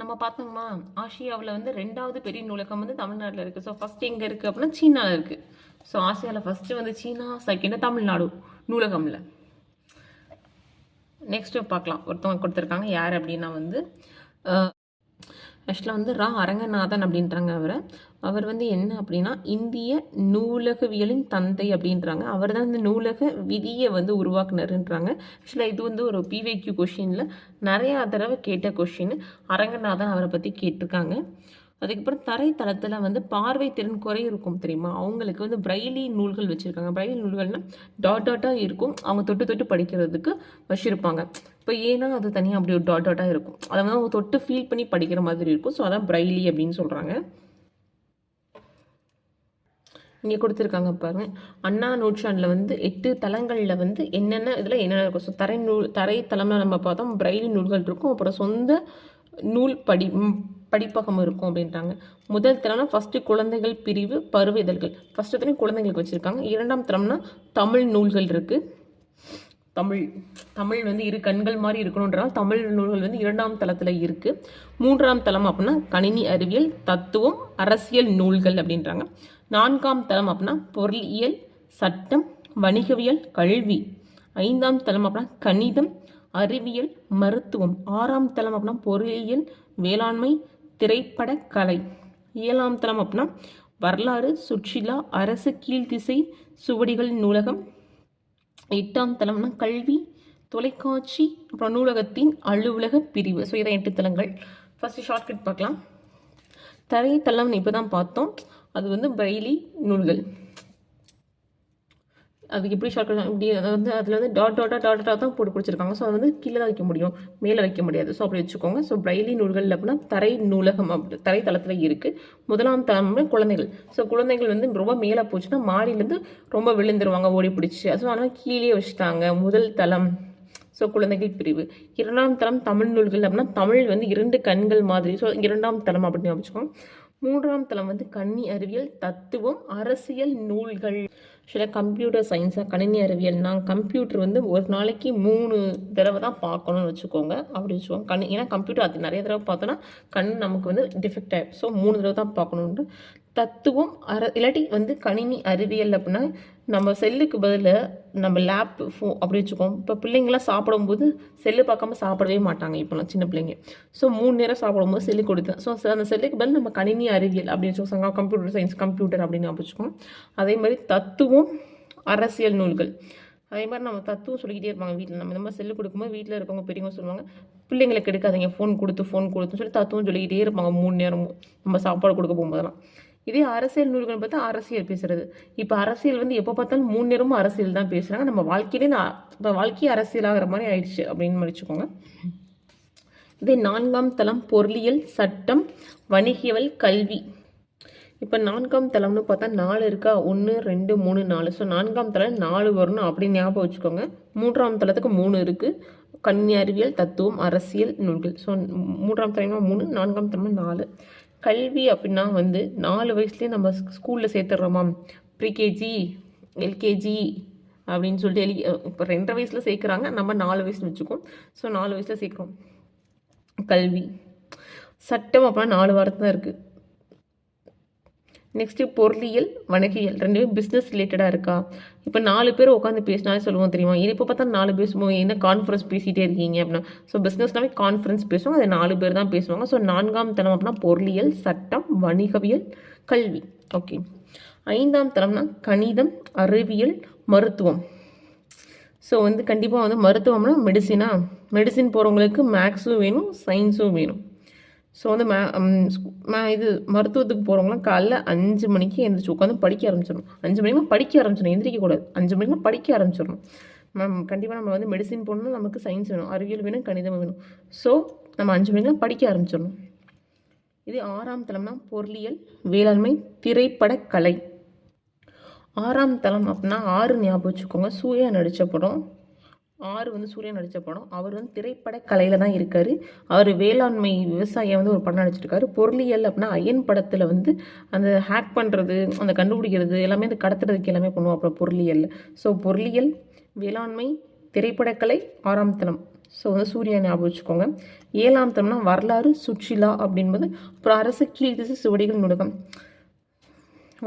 நம்ம பார்த்தோம்மா ஆசியாவில் வந்து ரெண்டாவது பெரிய நூலகம் வந்து தமிழ்நாட்டில் இருக்குது ஸோ ஃபஸ்ட் எங்கே இருக்குது அப்படின்னா சீனாவில் இருக்குது ஸோ ஆசியாவில் ஃபஸ்ட்டு வந்து சீனா செகண்டு தமிழ்நாடு நூலகமில். நெக்ஸ்ட்டு பார்க்கலாம் ஒருத்தவங்க கொடுத்துருக்காங்க. யார் அப்படின்னா வந்து ஆக்சுவலாக வந்து ரா அரங்கநாதன் அப்படின்றாங்க அவரை. அவர் வந்து என்ன அப்படின்னா இந்திய நூலகவியலின் தந்தை அப்படின்றாங்க. அவர் தான் இந்த நூலக விதியை வந்து உருவாக்குனருன்றாங்க. ஆக்சுவலாக இது வந்து ஒரு பிவைக்யூ கொஷினில் நிறையா தடவை கேட்ட கொஷின் அரங்கநாதன் அவரை பற்றி கேட்டிருக்காங்க. அதுக்கப்புறம் தரைத்தளத்தில் வந்து பார்வை திறன் குறை இருக்கும் தெரியுமா? அவங்களுக்கு வந்து பிரைலி நூல்கள் வச்சுருக்காங்க. பிரைலி நூல்கள்னால் டாட் டாட்டாக இருக்கும். அவங்க தொட்டு தொட்டு படிக்கிறதுக்கு வச்சுருப்பாங்க. இப்போ ஏன்னா அது தனியாக அப்படி ஒரு டாட் டாட்டாக இருக்கும். அதை வந்து அவங்க தொட்டு ஃபீல் பண்ணி படிக்கிற மாதிரி இருக்கும். ஸோ அதான் பிரைலி அப்படின்னு சொல்கிறாங்க இங்கே கொடுத்துருக்காங்க பாருங்கள் அண்ணா நூற்றாண்டில் வந்து எட்டு தலங்களில் வந்து என்னென்ன இதில் என்னென்ன இருக்கும்? ஸோ தரை நூல் தரை தளம்னா நம்ம பார்த்தோம். பிரைலி நூல்கள் இருக்கும். அப்புறம் சொந்த நூல் படி படிப்பகம் இருக்கும் அப்படின்றாங்க. முதல் தரம்னா ஃபஸ்ட்டு குழந்தைகள் பிரிவு பருவ இதழ்கள். ஃபஸ்ட்டு தரம் குழந்தைங்களுக்கு வச்சுருக்காங்க. இரண்டாம் தரம்னா தமிழ் நூல்கள் இருக்குது தமிழ் தமிழ் வந்து இரு கண்கள் மாதிரி இருக்கணுன்றால் தமிழ் நூல்கள் வந்து இரண்டாம் தளத்தில் இருக்குது மூன்றாம் தளம் அப்படின்னா கணினி அறிவியல் தத்துவம் அரசியல் நூல்கள் அப்படின்றாங்க. நான்காம் தளம் அப்படின்னா பொருளியல் சட்டம் வணிகவியல் கல்வி. ஐந்தாம் தளம் அப்படின்னா கணிதம் அறிவியல் மருத்துவம். ஆறாம் தளம் அப்படின்னா பொருளியல் வேளாண்மை திரைப்பட கலை. ஏழாம் தளம் அப்படின்னா வரலாறு சுற்றுலா அரசு கீழ்த்திசை சுவடிகள் நூலகம் எட்டாம் தளம்னா கல்வி தொலைக்காட்சி அப்புறம் நூலகத்தின் அலுவலக பிரிவு. ஸோ இதான் எட்டு தளங்கள். ஃபஸ்ட்டு ஷார்ட்கட் பார்க்கலாம். தரைத்தளம் இப்போ தான் பார்த்தோம். அது வந்து பிரெய்லி நூல்கள். அதுக்கு எப்படி ஷார்ட்கட் இப்படி அதை வந்து அதில் வந்து டாட் டாட்டா டாட் டாட்டாக தான் போட்டு பிடிச்சிருக்காங்க ஸோ அது வந்து கீழே தான் வைக்க முடியும். மேலே வைக்க முடியாது. ஸோ அப்படி வச்சுக்கோங்க. ஸோ பிரைலி நூல்கள் அப்படின்னா தரை நூலகம் அப்படி தரை தளத்தில் இருக்குது முதலாம் தளம் குழந்தைகள். ஸோ குழந்தைகள் வந்து ரொம்ப மேலே போச்சுன்னா மாடியிலேருந்து ரொம்ப விழுந்துருவாங்க ஓடி பிடிச்சி. ஸோ அதனால் கீழே வச்சுட்டாங்க. முதல் தளம். ஸோ குழந்தைகள் பிரிவு. இரண்டாம் தளம் தமிழ் நூல்கள் அப்படின்னா தமிழ் வந்து இரண்டு கண்கள் மாதிரி. ஸோ இரண்டாம் தளம் அப்படின்னு வச்சுக்கோங்க. மூன்றாம் தளம் வந்து கன்னி அறிவியல் தத்துவம் அரசியல் நூல்கள். சில கம்ப்யூட்டர் சயின்ஸாக கணினி அறிவியல்னா கம்ப்யூட்டர் வந்து ஒரு நாளைக்கு மூணு தடவை தான் பார்க்கணும்னு வச்சுக்கோங்க. அப்படி வச்சுக்கோங்க. கண் ஏன்னா கம்ப்யூட்டர் அது நிறைய தடவை பார்த்தோன்னா கண் நமக்கு வந்து டிஃபெக்ட் ஆகிடும் ஸோ மூணு தடவை தான் பார்க்கணுன்ட்டு தத்துவம் அற இல்லாட்டி வந்து கணினி அறிவியல் அப்படின்னா நம்ம செல்லுக்கு பதில் நம்ம லேப் ஃபோ அப்படி வச்சுக்கோம். இப்போ பிள்ளைங்களாம் சாப்பிடும்போது செல்லு பார்க்காம சாப்பிடவே மாட்டாங்க. இப்போலாம் சின்ன பிள்ளைங்க. ஸோ மூணு நேரம் சாப்பிடும்போது செல்லு கொடுத்தேன். ஸோ அந்த செல்லுக்கு பதில் நம்ம கணினி அறிவியல் அப்படின்னு வச்சுக்கோங்க கம்ப்யூட்டர் சயின்ஸ் கம்ப்யூட்டர் அப்படின்னு வச்சுக்கோம். அதே மாதிரி தத்துவம் அரசியல் நூல்கள். அதே மாதிரி நம்ம தத்துவம் சொல்லிக்கிட்டே இருப்பாங்க வீட்டில் நம்ம இந்த மாதிரி செல்லு கொடுக்கும்போது வீட்டில் இருக்கவங்க பெரியவங்க சொல்லுவாங்க பிள்ளைங்களுக்கு எடுக்காதீங்க ஃபோன் கொடுத்து ஃபோன் கொடுத்துன்னு சொல்லி தத்துவம் சொல்லிக்கிட்டே இருப்பாங்க. மூணு நேரமும் நம்ம சாப்பாடு கொடுக்க போகும்போதெல்லாம். இதே அரசியல் நூல்கள் பார்த்தா அரசியல் பேசுறது. இப்போ அரசியல் வந்து எப்போ பார்த்தாலும் மூணு நேரமும் அரசியல் தான் பேசுகிறாங்க நம்ம வாழ்க்கையிலே நான் இப்போ வாழ்க்கையே அரசியலாகிற மாதிரி ஆயிடுச்சு அப்படின்னு வச்சுக்கோங்க. இதே நான்காம் தளம் பொருளியல் சட்டம் வணிகவியல் கல்வி. இப்போ நான்காம் தளம்னு பார்த்தா நாலு இருக்கா? ஒன்று ரெண்டு மூணு நாலு. ஸோ நான்காம் தளம் நாலு வரணும் அப்படின்னு ஞாபகம் வச்சுக்கோங்க. மூன்றாம் தளத்துக்கு மூணு இருக்குது கன்னி அறிவியல் தத்துவம் அரசியல் நூல்கள். ஸோ மூன்றாம் தலைமா மூணு நான்காம் தலைமா நாலு. கல்வி அப்படின்னா வந்து நாலு வயசுலேயே நம்ம ஸ்கூலில் சேர்த்துடுறோமா? ப்ரீகேஜி எல்கேஜி அப்படின்னு சொல்லிட்டு எல் இப்போ ரெண்டரை வயசில் சேர்க்குறாங்க. நம்ம நாலு வயசுன்னு வச்சுக்கோம் ஸோ நாலு வயசில் சேர்க்குறோம். கல்வி. சட்டம் அப்படின்னா நாலு வாரத்து தான் இருக்குது நெக்ஸ்ட்டு பொருளியல் வணிகியல். ரெண்டுமே பிஸ்னஸ் ரிலேட்டடாக இருக்கா? இப்போ நாலு பேர் உட்காந்து பேசினாலே சொல்லுவோம் தெரியுமா? இப்போ பார்த்தா நாலு பேர் என்ன கான்ஃபரன்ஸ் பேசிகிட்டே இருக்கீங்க அப்படின்னா. ஸோ பிஸ்னஸ்னாவே கான்ஃபரன்ஸ் பேசுவோம் அது நாலு பேர் தான் பேசுவாங்க. ஸோ நான்காம் தரம் அப்படின்னா பொருளியல் சட்டம் வணிகவியல் கல்வி. ஓகே ஐந்தாம் தரம்னா கணிதம் அறிவியல் மருத்துவம். ஸோ வந்து கண்டிப்பாக வந்து மருத்துவம்னா மெடிசினா மெடிசின் போகிறவங்களுக்கு மேக்ஸும் வேணும் சயின்ஸும் வேணும். ஸோ வந்து மே மே இது மருத்துவத்துக்கு போகிறவங்களாம் காலைல அஞ்சு மணிக்கு எழுந்திரிச்சு உட்காந்து படிக்க ஆரம்பிச்சிடணும். அஞ்சு மணிக்கு படிக்க ஆரம்பிச்சிடணும். எந்திரிக்கக்கூடாது அஞ்சு மணிக்கு படிக்க ஆரம்பிச்சிடணும். மேம் கண்டிப்பாக நம்ம வந்து மெடிசின் போடணும் நமக்கு சயின்ஸ் வேணும். அறிவியல் வேணும் கணிதம் வேணும். ஸோ நம்ம அஞ்சு மணிக்கெலாம் படிக்க ஆரம்பிச்சிடணும். இது ஆறாம் தளம்னா பொருளியல் வேளாண்மை திரைப்பட கலை. ஆறாம் தளம் அப்படின்னா ஆறு ஞாபகம் வச்சுக்கோங்க. சூயா நடித்த படம். ஆறு வந்து சூரியன் நடித்த படம். அவர் வந்து திரைப்பட கலையில் தான் இருக்கார். அவர் வேளாண்மை விவசாயம் வந்து ஒரு படம் நடிச்சிருக்காரு. பொருளியல் அப்படின்னா அயன் படத்தில் வந்து அந்த ஹேக் பண்ணுறது அந்த கண்டுபிடிக்கிறது எல்லாமே அந்த கடத்துறதுக்கு எல்லாமே பண்ணுவோம் அப்புறம் பொருளியல். ஸோ பொருளியல் வேளாண்மை திரைப்படக்கலை ஆறாம் தளம் ஸோ வந்து சூரியா ஞாபகம் வச்சுக்கோங்க. ஏழாம் தளம்னா வரலாறு சுற்றுலா அப்படின்பது. அப்புறம் அரசு கீழ்த்திசு சுவடிகள் நுடகம்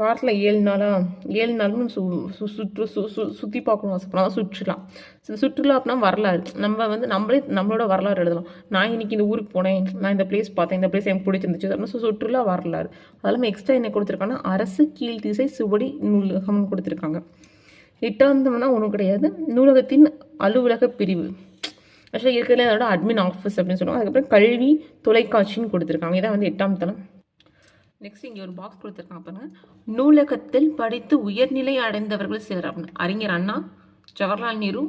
வாரத்தில் ஏழு நாளாக ஏழு நாளும் சு சு சுற்று சு சு சுற்றி பார்க்கணும் ஆசைப்படலாம் சுற்றுலா சுற்றுலா அப்படின்னா வரலாறு. நம்ம வந்து நம்மளே நம்மளோட வரலாறு எழுதலாம். நான் இன்றைக்கி இந்த ஊருக்கு போனேன் நான் இந்த பிளேஸ் பார்த்தேன் இந்த பிளேஸ் எனக்கு பிடிச்சிருந்துச்சு அப்படின்னு சுற்றுலா வரலாறு. அதெல்லாம் எக்ஸ்ட்ரா என்ன கொடுத்துருக்காங்கன்னா அரசு கீழ் திசை சுவடி நூலகம்னு கொடுத்துருக்காங்க. இட்டாந்தம்னா ஒன்றும் கிடையாது. நூலகத்தின் அலுவலக பிரிவு. ஆக்சுவலாக இருக்கிறதுல அதோட அட்மின் ஆஃபீஸ் அப்படின்னு சொல்லுவாங்க. அதுக்கப்புறம் கல்வி தொலைக்காட்சின்னு கொடுத்துருக்காங்க. இதான் வந்து எட்டாம் தளம். நெக்ஸ்ட் இங்கே ஒரு பாக்ஸ் கொடுத்துருக்காங்க பாருங்க. நூலகத்தில் படித்து உயர்நிலை அடைந்தவர்கள் சிலர் அப்படின்னு. அறிஞர் அண்ணா ஜவஹர்லால் நேரு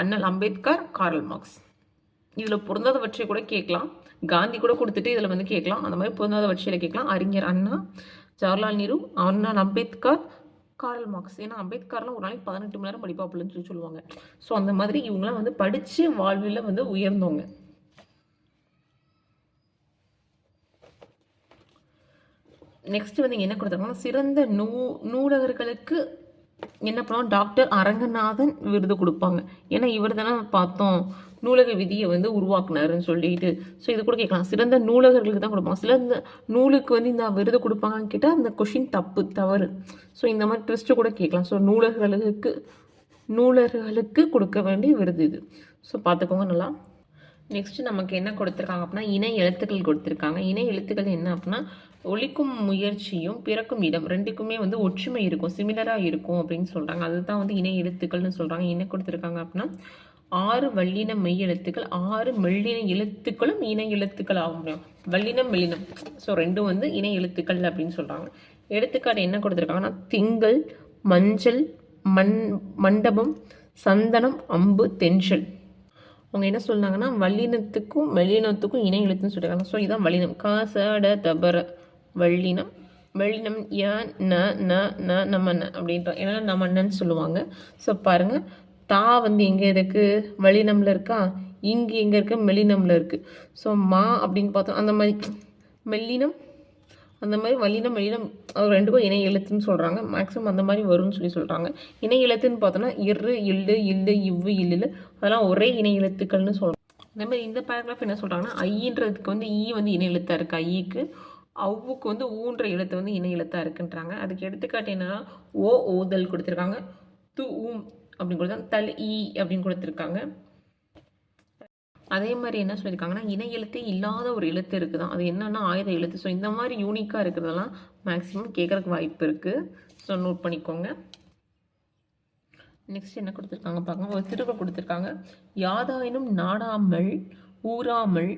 அண்ணல் அம்பேத்கர் கார்ல் மார்க்ஸ். இதில் பொருந்தாதவற்றை கூட கேட்கலாம். காந்தி கூட கொடுத்துட்டு இதில் வந்து கேட்கலாம். அந்த மாதிரி பொருந்தாதவற்றையில் கேட்கலாம். அறிஞர் அண்ணா ஜவஹர்லால் நேரு அண்ணல் அம்பேத்கர் கார்ல் மார்க்ஸ். ஏன்னா அம்பேத்கர்லாம் ஒரு நாளைக்கு பதினெட்டு மணி நேரம் படிப்பாப்புலன்னு சொல்லி சொல்லுவாங்க. ஸோ அந்த மாதிரி இவங்களாம் வந்து படித்து வாழ்வில் வந்து உயர்ந்தவங்க. நெக்ஸ்ட் வந்து என்ன கொடுத்துருக்காங்கன்னா சிறந்த நூ நூலகர்களுக்கு என்ன பண்ணுவோம் டாக்டர் அரங்கநாதன் விருது கொடுப்பாங்க. ஏன்னா இவர் தானே பார்த்தோம் நூலக விதியை வந்து உருவாக்குனாருன்னு சொல்லிட்டு. ஸோ இது கூட கேட்கலாம். சிறந்த நூலகர்களுக்கு தான் கொடுப்பாங்க. சிறந்த நூலுக்கு வந்து இந்த விருது கொடுப்பாங்கன்னு கேட்டால் அந்த கொஷின் தப்பு தவறு. ஸோ இந்த மாதிரி ட்விஸ்ட்டு கூட கேட்கலாம். ஸோ நூலகர்களுக்கு நூலர்களுக்கு கொடுக்க வேண்டிய விருது இது. ஸோ பார்த்துக்கோங்க நல்லா. நெக்ஸ்ட்டு நமக்கு என்ன கொடுத்துருக்காங்க அப்படின்னா இணை எழுத்துக்கள் கொடுத்துருக்காங்க. இணை எழுத்துக்கள் என்ன அப்படின்னா ஒழிக்கும் முயற்சியும் பிறக்கும் இடம் ரெண்டுக்குமே வந்து ஒற்றுமை இருக்கும் சிமிலராக இருக்கும் அப்படின்னு சொல்கிறாங்க அதுதான் வந்து இணை எழுத்துக்கள்னு சொல்கிறாங்க என்ன கொடுத்துருக்காங்க அப்படின்னா ஆறு வல்லின மெய் எழுத்துக்கள் ஆறு மெல்லின எழுத்துக்களும் இணை எழுத்துக்கள் ஆக முடியும் வல்லினம் மெல்லினம். ஸோ ரெண்டும் வந்து இணை எழுத்துக்கள் அப்படின்னு சொல்கிறாங்க எடுத்துக்காட்டு என்ன கொடுத்துருக்காங்கன்னா திங்கள் மஞ்சள் மண் மண்டபம் சந்தனம் அம்பு தென்சல் அவங்க என்ன சொன்னாங்கன்னா வல்லினத்துக்கும் மெல்லினத்துக்கும் இணை எழுத்துன்னு சொல்லியிருக்காங்க ஸோ இதான் வல்லினம். காசட தபர வல்லினம் வெள்ளினம் ய ந ந ந நம்ம ந அப்படின்ற ஏன்னா நம்ம சொல்லுவாங்க. ஸோ பாருங்கள் தா வந்து எங்கே இருக்குது வல்லினம்ல இருக்கா? இங்கே எங்கே இருக்க? மெல்லினமில் இருக்குது ஸோ மா அப்படின்னு பார்த்தோம் அந்த மாதிரி மெல்லினம் அந்த மாதிரி வல்லினம் மெல்லினம் அது ரெண்டுக்கும் இணை எழுத்துன்னு சொல்கிறாங்க மேக்ஸிமம் அந்த மாதிரி வரும்னு சொல்லி சொல்கிறாங்க இணை எழுத்துன்னு பார்த்தோன்னா இரு இல்லு இல்லு இவ்வு இல்லு அதெல்லாம் ஒரே இணை எழுத்துக்கள்னு சொல்கிறோம் அதே மாதிரி இந்த பேராகிராஃப் என்ன சொல்கிறாங்கன்னா ஐன்றதுக்கு வந்து ஈ வந்து இணை எழுத்தாக இருக்குது ஐக்கு அவ்வுக்கு வந்து ஊன்ற எழுத்து வந்து இணை எழுத்தாக இருக்குன்றாங்க. அதுக்கு எடுத்துக்காட்டு என்னன்னா ஓ ஓதல் கொடுத்துருக்காங்க. து ஊம் அப்படின்னு கொடுத்தா தல் ஈ அப்படின்னு கொடுத்துருக்காங்க. அதே மாதிரி என்ன சொல்லியிருக்காங்கன்னா இணை எழுத்தே இல்லாத ஒரு எழுத்து இருக்குதான். அது என்னென்னா ஆயுத எழுத்து. ஸோ இந்த மாதிரி யூனிக்காக இருக்கிறதெல்லாம் மேக்ஸிமம் கேட்குறக்கு வாய்ப்பு இருக்குது ஸோ நோட் பண்ணிக்கோங்க. நெக்ஸ்ட் என்ன கொடுத்துருக்காங்க பாருங்க. ஒரு திருக்குறள் கொடுத்துருக்காங்க. யாதாயினும் நாடாமல் ஊறாமல்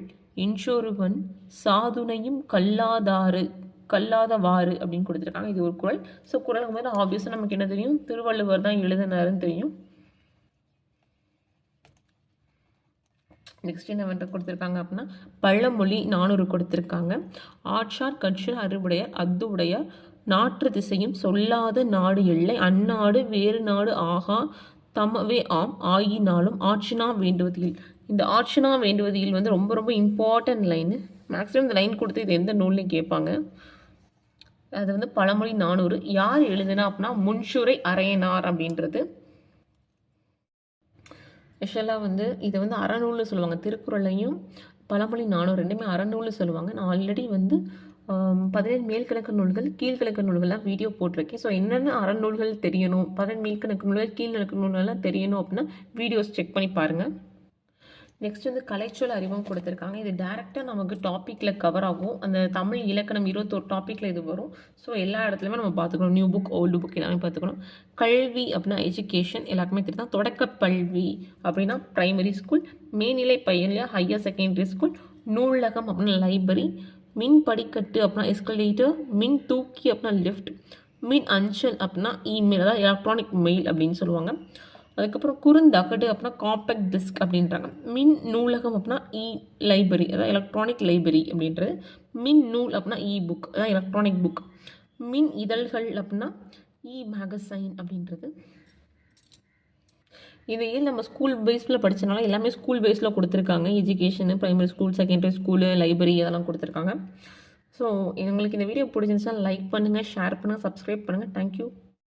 இன்றொருவன் சாதுனையும் கல்லாதாறு கல்லாதவாறு அப்படின்னு கொடுத்துருக்காங்க. இது ஒரு குரல். ஸோ குரலுக்கு மேலே ஆப்வியஸாக நமக்கு என்ன தெரியும்? திருவள்ளுவர் தான் எழுதினாருன்னு தெரியும். நெக்ஸ்ட் என்ன வந்து கொடுத்துருக்காங்க அப்படின்னா பழமொழி நானூறு கொடுத்துருக்காங்க. ஆட்சார் கற்றார் அறிவுடைய அத்து உடையார் நாற்று திசையும் சொல்லாத நாடு இல்லை. அந்நாடு வேறு நாடு ஆகா தமவே ஆம். ஆயினாலும் ஆட்சினா வேண்டுவதில். இந்த ஆட்சினா வேண்டுவதில் வந்து ரொம்ப ரொம்ப இம்பார்ட்டன்ட் லைனு மேக்ஸிமம் இந்த லைன் கொடுத்து இது எந்த நூல்லையும் கேட்பாங்க. அது வந்து பழமொழி நானூறு. யார் எழுதுனா அப்படின்னா முன்சுரை அரையனார் அப்படின்றது. ஸ்பெஷலாக வந்து இதை வந்து அறநூல்னு சொல்லுவாங்க. திருக்குறளையும் பழமொழி நானூறு ரெண்டுமே அறநூல்னு சொல்லுவாங்க. நான் ஆல்ரெடி வந்து பதினேழு மேல்கணக்கு நூல்கள் கீழ்கணக்கு நூல்கள்லாம் வீடியோ போட்டிருக்கேன். ஸோ என்னென்ன அறநூல்கள் தெரியணும்? பதினெண்டு மேல்கணக்கு நூல்கள் கீழ்கணக்கு நூல்கள்லாம் தெரியணும் அப்படின்னா வீடியோஸ் செக் பண்ணி பாருங்கள் நெக்ஸ்ட் வந்து கலைச்சொல் அறிவும் கொடுத்துருக்காங்க. இது டேரெக்டாக நமக்கு டாப்பிக்கில் கவர் ஆகும். அந்த தமிழ் இலக்கணம் இருபத்தோரு டாப்பிக்கில் இது வரும். ஸோ எல்லா இடத்துலையுமே நம்ம பார்த்துக்கணும். நியூ புக் ஓல்டு புக் எல்லாமே பார்த்துக்கணும். கல்வி அப்படின்னா எஜுகேஷன் எல்லாருக்குமே தெரியும். தான் தொடக்க கல்வி அப்படின்னா ப்ரைமரி ஸ்கூல் மேல்நிலை பையனில் ஹையர் செகண்டரி ஸ்கூல் நூலகம் அப்படின்னா லைப்ரரி மின் படிக்கட்டு அப்படின்னா எஸ்கலேட்டர் மின் தூக்கி அப்படின்னா லிஃப்ட் மின் அஞ்சல் அப்படின்னா இமெயில் அதாவது எலக்ட்ரானிக் மெயில் அப்படின்னு சொல்லுவாங்க. அதுக்கப்புறம் குறுந்தகடு அப்படின்னா காம்பேக்ட் டிஸ்க் அப்படின்றாங்க. மின் நூலகம் அப்படின்னா e இ லைப்ரரி அதாவது எலக்ட்ரானிக் லைப்ரரி அப்படின்றது மின் நூல் அப்படின்னா இ புக் அதாவது எலக்ட்ரானிக் புக் மின் இதழ்கள் அப்படின்னா இ மேகசைன் அப்படின்றது. இதையே நம்ம ஸ்கூல் பேஸில் படித்தனால எல்லாமே ஸ்கூல் பேஸில் கொடுத்துருக்காங்க. Education primary school secondary school library அதெல்லாம் கொடுத்துருக்காங்க. ஸோ எங்களுக்கு இந்த வீடியோ பிடிச்சிருந்துச்சுன்னா லைக் பண்ணுங்கள் ஷேர் பண்ணுங்கள் சப்ஸ்கிரைப் பண்ணுங்கள் தேங்க்யூ